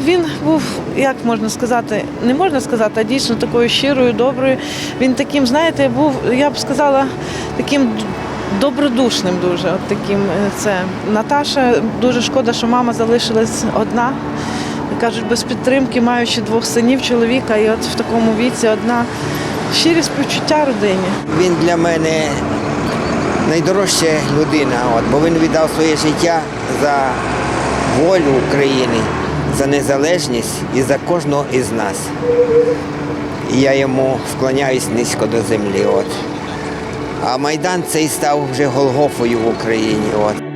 Він був, як можна сказати, не можна сказати, а дійсно такою щирою, доброю. Він таким, знаєте, був, я б сказала, таким добродушним дуже. От таким е, це. Наташа, дуже шкода, що мама залишилась одна. Кажуть, без підтримки, маючи двох синів, чоловіка, і от в такому віці одна щирі співчуття родині. Він для мене найдорожча людина, от, бо він віддав своє життя за волю України, за незалежність і за кожного із нас. І я йому вклоняюсь низько до землі. От. А Майдан цей став вже Голгофою в Україні. От.